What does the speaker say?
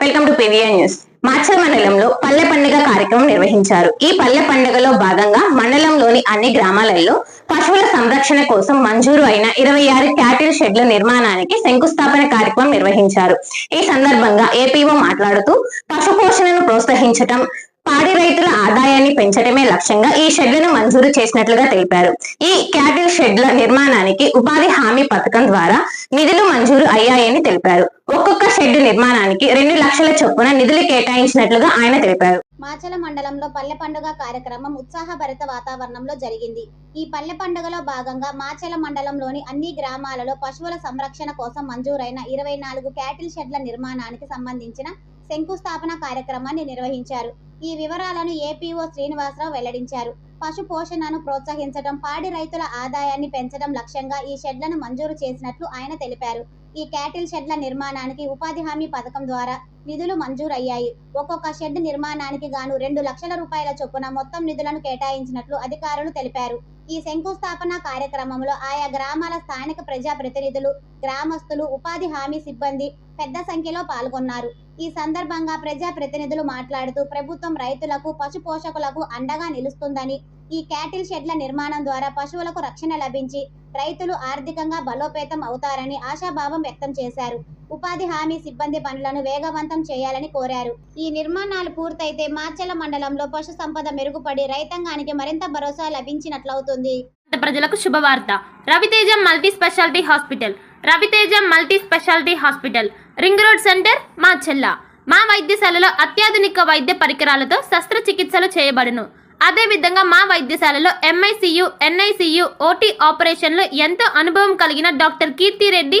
Welcome to PVR news. Macherla మండలంలో పల్లె పండుగ కార్యక్రమం నిర్వహించారు. ఈ పల్లె పండుగలో భాగంగా మండలంలోని అన్ని గ్రామాలలో పశువుల సంరక్షణ కోసం మంజూరు అయిన ఇరవై ఆరు క్యాటిల్ షెడ్ల నిర్మాణానికి శంకుస్థాపన కార్యక్రమం నిర్వహించారు. ఈ సందర్భంగా ఏపీఓ మాట్లాడుతూ పశు పోషణను ప్రోత్సహించటం పాడి రైతుల ఆదాయాన్ని పెంచడమే లక్ష్యంగా ఈ షెడ్లను మంజూరు చేసినట్లుగా తెలిపారు. ఈ క్యాటిల్ షెడ్ల నిర్మాణానికి ఉపాధి హామీ పథకం ద్వారా నిధులు మంజూరు అయ్యాయని తెలిపారు. ఒక్కొక్క షెడ్ నిర్మాణానికి రెండు లక్షల చొప్పున నిధులు కేటాయించినట్లుగా ఆయన తెలిపారు. మాచల మండలంలో పల్లె పండుగ కార్యక్రమం ఉత్సాహభరిత వాతావరణంలో జరిగింది. ఈ పల్లె పండుగలో భాగంగా మాచల మండలంలోని అన్ని గ్రామాలలో పశువుల సంరక్షణ కోసం మంజూరైన ఇరవై నాలుగు క్యాటిల్ షెడ్ల నిర్మాణానికి సంబంధించిన శంకుస్థాపన కార్యక్రమాన్ని నిర్వహించారు. ఈ వివరాలను ఏపీఓ శ్రీనివాసరావు వెల్లడించారు. పశు పోషణను ప్రోత్సహించడం పాడి రైతుల ఆదాయాన్ని పెంచడం లక్ష్యంగా ఈ షెడ్లను మంజూరు చేసినట్లు ఆయన తెలిపారు. ఈ క్యాటిల్ షెడ్ల నిర్మాణానికి ఉపాధి హామీ పథకం ద్వారా నిధులు మంజూరయ్యాయి. ఒక్కొక్క షెడ్ నిర్మాణానికి గాను రెండు లక్షల రూపాయల చొప్పున మొత్తం నిధులను కేటాయించినట్లు అధికారులు తెలిపారు. ఈ శంకుస్థాపన కార్యక్రమంలో ఆయా గ్రామాల స్థానిక ప్రజాప్రతినిధులు గ్రామస్తులు ఉపాధి హామీ సిబ్బంది పెద్ద సంఖ్యలో పాల్గొన్నారు. ఈ సందర్భంగా ప్రజాప్రతినిధులు మాట్లాడుతూ ప్రభుత్వం రైతులకు పశు పోషకులకు అండగా నిలుస్తుందని ఈ క్యాటిల్ షెడ్ల నిర్మాణం ద్వారా పశువులకు రక్షణ లభించి రైతులు ఆర్థికంగా బలోపేతం అవుతారని ఆశాభావం వ్యక్తం చేశారు. ఉపాధి హామీ సిబ్బంది పనులను వేగవంతం చేయాలని కోరారు. ఈ నిర్మాణాలు పూర్తయితే మాచెల మండలంలో పశు సంపద మెరుగుపడి రైతాంగానికి మరింత భరోసా లభించినట్లవుతుంది. ప్రజలకు శుభవార్త. Raviteja multi speciality hospital. Raviteja multi speciality hospital. Ring road centre మా చెల్ల మా వైద్యశాలలో అత్యాధునిక వైద్య పరికరాలతో శస్త్రచికిత్సలు చేయబడును. అదేవిధంగా మా వైద్యశాలలో ఎంఐసియు ఎన్ఐసియు ఓటీ ఆపరేషన్లో ఎంతో అనుభవం కలిగిన doctor Keerthi Reddy